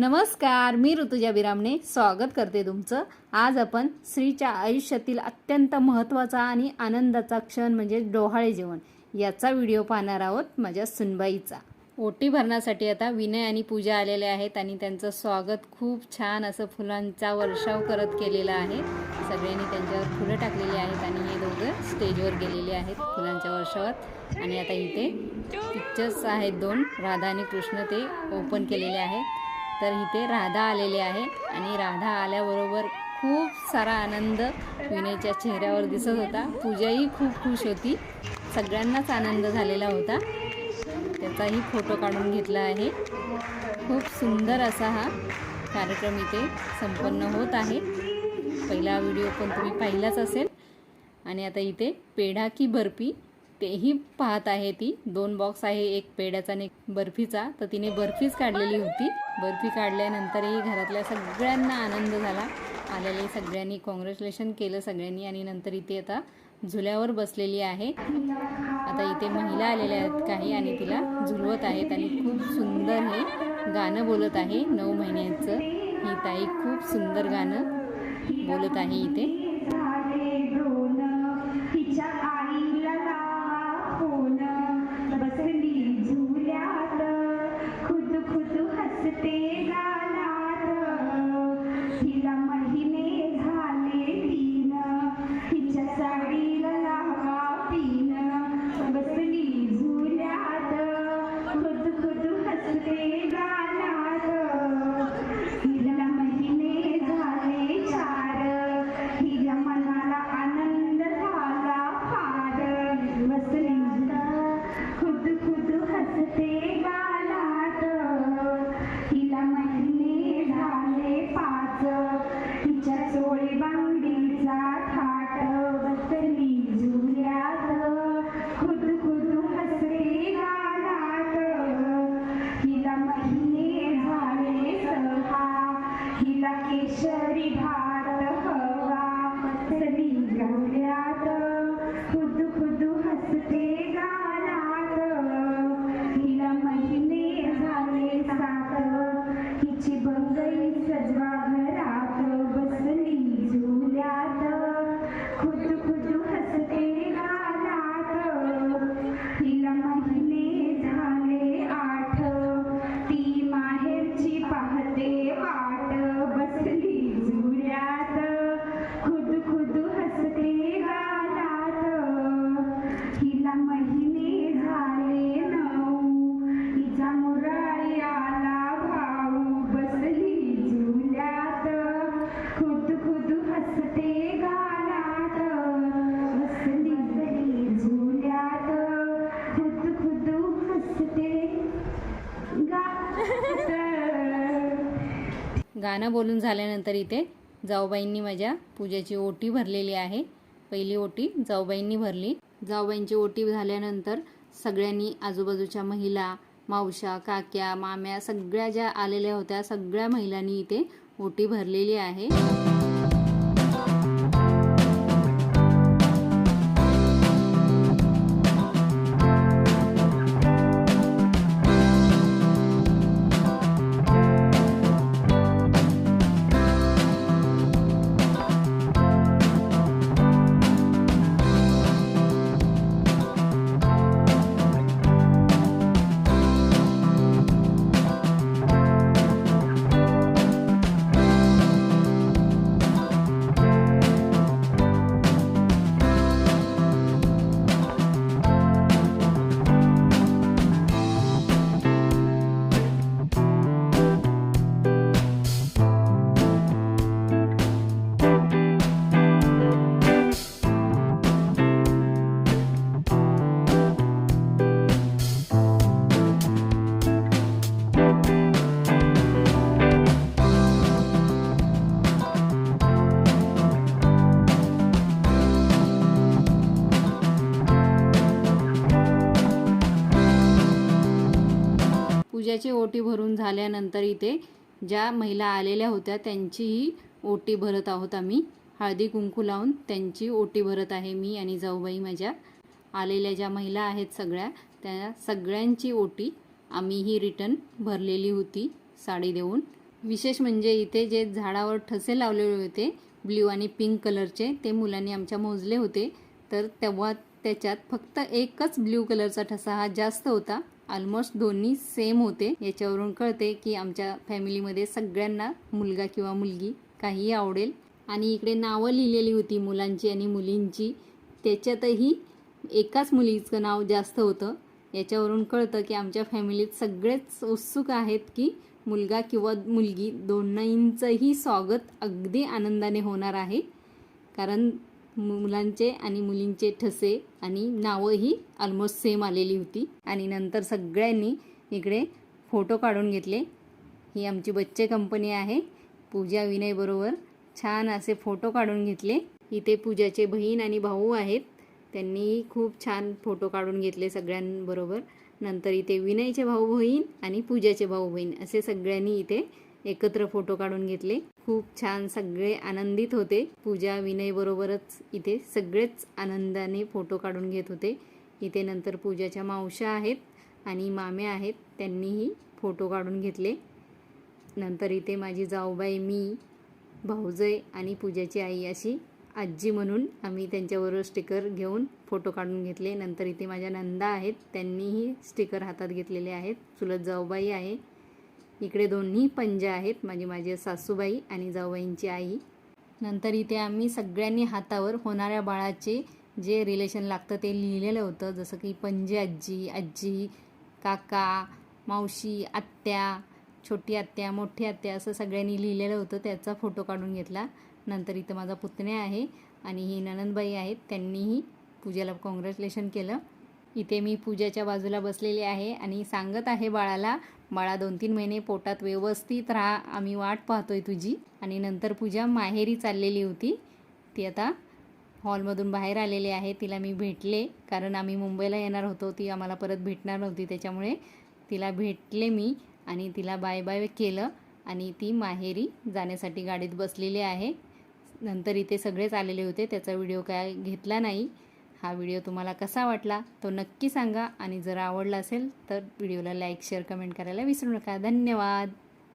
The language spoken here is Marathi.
नमस्कार मी ऋतुजा विरामने स्वागत करते तुमचं. आज आपण स्त्रीच्या आयुष्यातील अत्यंत महत्त्वाचा आणि आनंदाचा क्षण म्हणजे डोहाळे जेवण. याचा व्हिडिओ पाहणार आहोत माझ्या सुनबाईचा. ओटी भरण्यासाठी आता विनय आणि पूजा आलेले आहेत आणि त्यांचं स्वागत खूप छान असं फुलांचा वर्षाव करत केलेला आहे. सगळ्यांनी त्यांच्यावर फुलं टाकलेली आहेत आणि हे दोघं स्टेजवर गेलेले आहेत फुलांच्या वर्षावर. आणि आता इथे पिक्चर्स आहेत दोन. राधा आणि कृष्ण ते ओपन केलेले आहेत. तर इथे राधा आलेले आहे. आणि राधा आल्याबरोबर खूप सारा आनंद विनयच्या चेहऱ्यावर दिसत होता. पूजाही खूप खुश होती. सगळ्यांनाच आनंद झालेला होता. त्याचाही फोटो काढून घेतला आहे. खूप सुंदर असा हा कार्यक्रम इथे संपन्न होत आहे. पहिला व्हिडिओ पण तुम्ही पाहिलाच असेल. आणि आता इथे पेढा की बर्फी तेही पाहत आहे ती. दोन बॉक्स आहे एक पेढ्याचा आणि एक बर्फीचा. तर तिने बर्फीच काढलेली होती. बर्फी काढल्यानंतरही घरातल्या सगळ्यांना आनंद झाला. आलेले सगळ्यांनी कॉंग्रॅच्युलेशन केलं सगळ्यांनी आणि नंतर इथे आता झुल्यावर बसलेली आहे. आता इथे महिला आलेल्या आहेत काही आणि तिला झुलवत आहेत आणि खूप सुंदर हे गाणं बोलत आहे. नऊ महिन्याचं. ही ताई खूप सुंदर गाणं बोलत आहे इथे. Obrigada. गाणं बोलून झाल्यानंतर इथे जाऊबाईंनी माझ्या पूजेची ओटी भरलेली आहे. पहिली ओटी जाऊबाईंनी भरली. जाऊबाईंची ओटी झाल्यानंतर सगळ्यांनी आजूबाजूच्या महिला मावशा काक्या माम्या सगळ्या ज्या आलेल्या होत्या सगळ्या महिलांनी इथे ओटी भरलेली आहे. पूजाची ओटी भरून झाल्यानंतर इथे ज्या महिला आलेल्या होत्या त्यांचीही ओटी भरत आहोत आम्ही. हळदी कुंकू लावून त्यांची ओटी भरत आहे मी आणि जाऊबाई माझ्या. आलेल्या ज्या महिला आहेत सगळ्या त्या सगळ्यांची ओटी आम्ही ही रिटर्न भरलेली होती साडी देऊन. विशेष म्हणजे इथे जे झाडावर ठसे लावलेले होते ब्ल्यू आणि पिंक कलरचे ते मुलांनी आमच्या मोजले होते. तर तेव्हा त्याच्यात फक्त एकच ब्ल्यू कलरचा ठसा हा जास्त होता. ऑलमोस्ट दोन्ही सेम होते. याच्यावरून कळते की आमच्या फॅमिलीमध्ये सगळ्यांना मुलगा किंवा मुलगी काहीही आवडेल. आणि इकडे नावं लिहिलेली होती मुलांची आणि मुलींची. त्याच्यातही एकाच मुलीचं नाव जास्त होतं. याच्यावरून कळतं की आमच्या फॅमिलीत सगळेच उत्सुक आहेत की मुलगा किंवा मुलगी दोन्हींचंही स्वागत अगदी आनंदाने होणार आहे. कारण मुलांचे आणि मुलींचे ठसे आणि नावंही ऑलमोस्ट सेम आलेली होती. आणि नंतर सगळ्यांनी इकडे फोटो काढून घेतले. ही आमची बच्चे कंपनी आहे. पूजा विनयबरोबर छान असे फोटो काढून घेतले. इथे पूजाचे बहीण आणि भाऊ आहेत. त्यांनी खूप छान फोटो काढून घेतले सगळ्यांबरोबर नंतर इथे विनयचे भाऊ बहीण आणि पूजाचे भाऊ बहीण असे सगळ्यांनी इथे एकत्र फोटो काढून घेतले. खूप छान सगळे आनंदित होते. पूजा विनय बरोबरच इथे सगळेच आनंदाने फोटो काढून घेत होते. इथे नंतर पूजाच्या मावशा आहेत आणि मामे आहेत. त्यांनीही फोटो काढून घेतले. नंतर इथे माझी जाऊबाई मी भाऊजय आणि पूजाची आई अशी आजी म्हणून आम्ही त्यांच्याबरोबर स्टिकर घेऊन फोटो काढून घेतले. नंतर इथे माझ्या नंदा आहेत. त्यांनीही स्टिकर हातात घेतलेले आहेत. चुलत जाऊबाई आहे. इकडे दोन्ही पंजा आहेत माझी माझी सासूबाई आणि जाऊबाईंची आई. नंतर इथे आम्ही सगळ्यांनी हातावर होणाऱ्या बाळाचे जे रिलेशन लागतं ते लिहिलेलं होतं जसं की पंजे आजी आजी काका मावशी आत्या छोटी आत्या मोठी आत्या असं सगळ्यांनी लिहिलेलं होतं. त्याचा फोटो काढून घेतला. नंतर इथं माझा पुतण्या आहे आणि ही ननंदबाई आहेत. त्यांनीही पूजेला कॉंग्रॅच्युलेशन केलं. इथे मी पूजाच्या बाजूला बसलेली आहे आणि सांगत आहे बाळाला बाळा दोन तीन महिने पोटात व्यवस्थित राहा आम्ही वाट पाहतोय तुझी. आणि नंतर पूजा माहेरी चाललेली होती. ती आता हॉलमधून बाहेर आलेली आहे. तिला मी भेटले कारण आम्ही मुंबईला येणार होतो. ती आम्हाला परत भेटणार नव्हती त्याच्यामुळे तिला भेटले मी आणि तिला बाय बाय केलं आणि ती माहेरी जाण्यासाठी गाडीत बसलेली आहे. नंतर इथे सगळेच आलेले होते त्याचा व्हिडिओ काय घेतला नाही. हा व्हिडिओ तुम्हाला कसा वाटला तो नक्की सांगा. आणि जर आवडला असेल तर व्हिडिओला लाईक शेअर कमेंट करायला विसरू नका. धन्यवाद.